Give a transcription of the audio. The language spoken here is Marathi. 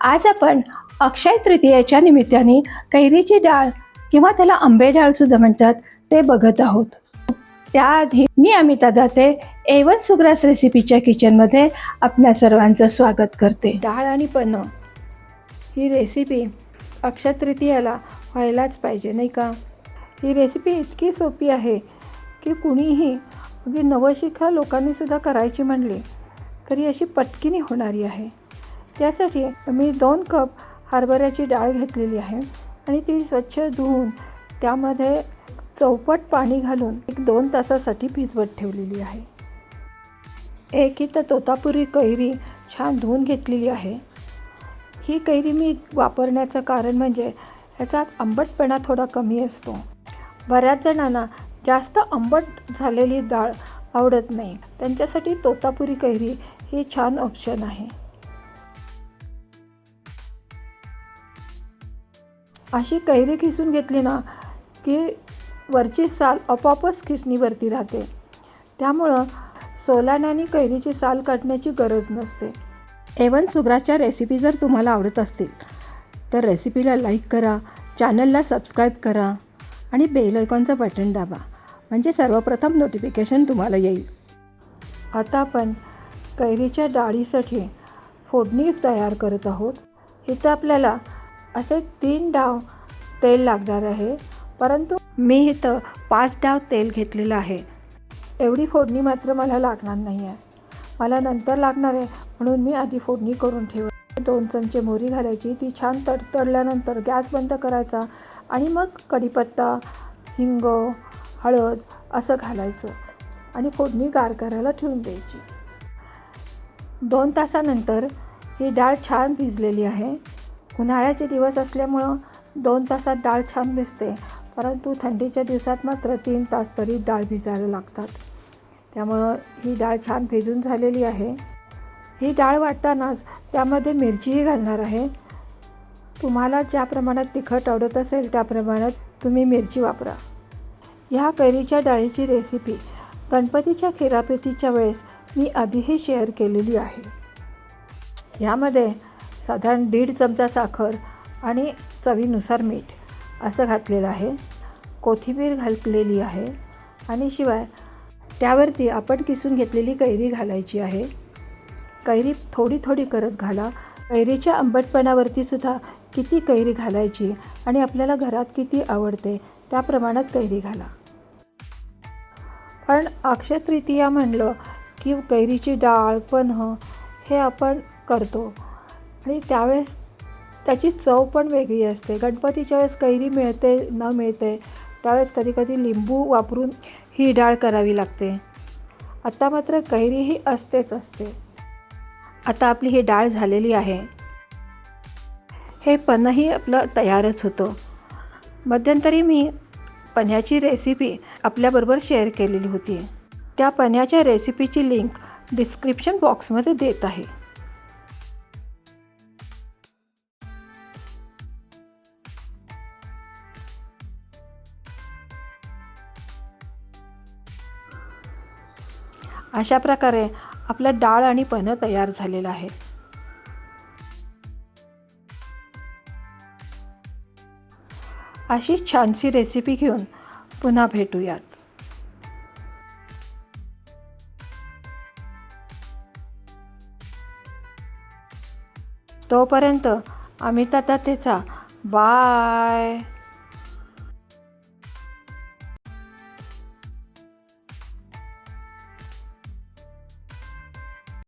आज आपण अक्षय तृतीयेच्या निमित्ताने कैरीची डाळ किंवा त्याला आंबे डाळ सुद्धा म्हणतात ते बघत आहोत. त्याआधी मी अमिता दाते एवन सुग्रास रेसिपीच्या किचनमध्ये आपल्या सर्वांचं स्वागत करते. डाळ आणि पन्न ही रेसिपी अक्षय तृतीयाला व्हायलाच पाहिजे नाही का? ही रेसिपी इतकी सोपी आहे की कुणीही अगदी नवशिखा लोकांनीसुद्धा करायची म्हणली तरी अशी पटकीनी होणारी आहे. त्यासाठी मी दोन कप हरभऱ्याची डाळ घेतलेली आहे आणि ती स्वच्छ धुवून त्यामध्ये चौपट पाणी घालून एक दोन तासासाठी भिजवत ठेवलेली आहे. एक इथं तोतापुरी कैरी छान धुवून घेतलेली आहे. ही कैरी मी वापरण्याचं कारण म्हणजे ह्याचा आंबटपणा थोडा कमी असतो. बऱ्याच जणांना जास्त आंबट झालेली डाळ आवडत नाही. त्यांच्यासाठी तोतापुरी कैरी ही छान ऑप्शन आहे. अशी कैरी खिसून घेतली ना की वरची साल आपोआपच खिसणीवरती राहते. त्यामुळं सोलाण्याने कैरीची साल काढण्याची गरज नसते. एवन सुग्राच्या रेसिपी जर तुम्हाला आवडत असतील तर रेसिपीला लाईक करा चॅनलला सबस्क्राईब करा आणि बेल आयकॉनचं बटन दाबा म्हणजे सर्वप्रथम नोटिफिकेशन तुम्हाला येईल. आता आपण कैरीच्या डाळीसाठी फोडणी तयार करत आहोत. इथं आपल्याला असे तीन डाव तेल लागणार आहे. परंतु मी इथं पाच डाव तेल घेतलेलं आहे. एवढी फोडणी मात्र मला लागणार नाही आहे मला नंतर लागणार आहे म्हणून मी आधी फोडणी करून ठेव दोन चमचे मोहरी घालायची ती छान तडतडल्यानंतर गॅस बंद करायचा आणि मग कढीपत्ता हिंग हळद असं घालायचं आणि फोडणी गार करायला ठेवून द्यायची. दोन तासानंतर ही डाळ छान भिजलेली आहे. उन्हाळ्याचे दिवस असल्यामुळं दोन तासात डाळ छान भिजते. परंतु थंडीच्या दिवसात मात्र तीन तास तरी डाळ भिजायला लागतात. त्यामुळं ही डाळ छान भिजून झालेली आहे. ही डाळ वाटतानाच त्यामध्ये मिरचीही घालणार आहे. तुम्हाला ज्या प्रमाणात तिखट आवडत असेल त्या प्रमाणात तुम्ही मिरची वापरा. ह्या कैरीच्या डाळीची रेसिपी गणपतीच्या खिरापेतीच्या वेळेस मी आधीही शेअर केलेली आहे. ह्यामध्ये साधारण दीड चमचा साखर आणि चवीनुसार मीठ असं घातलेलं आहे. कोथिंबीर घातलेली आहे आणि शिवाय त्यावरती आपण किसून घेतलेली कैरी घालायची आहे. कैरी थोडी थोडी करत घाला. कैरीच्या आंबटपणावरती सुद्धा किती कैरी घालायची आणि आपल्याला घरात किती आवडते त्या प्रमाणात कैरी घाला. पण अक्षय तृतीया म्हणलं की कैरीची डाळ पन्ह हे आपण करतो. आणि त्यावेळेस त्याची चव पण वेगळी असते. गणपतीच्या वेळेस कैरी मिळते न मिळते त्यावेळेस कधीकधी लिंबू वापरून ही डाळ करावी लागते. आता मात्र कैरी ही असतेच असते. आता आपली ही डाळ झालेली आहे. हे पन्हही आपलं तयारच होतं. मध्यंतरी मी पन्ह्याची रेसिपी आपल्याबरोबर शेअर केलेली होती. त्या पन्ह्याच्या रेसिपीची लिंक डिस्क्रिप्शन बॉक्समध्ये देत आहे. अशा प्रकारे आपलं डाळ आणि पन्ह तयार झालेलं आहे. अशी छानशी रेसिपी घेऊन पुन्हा भेटूयात. तोपर्यंत अमिता त्याचा बाय!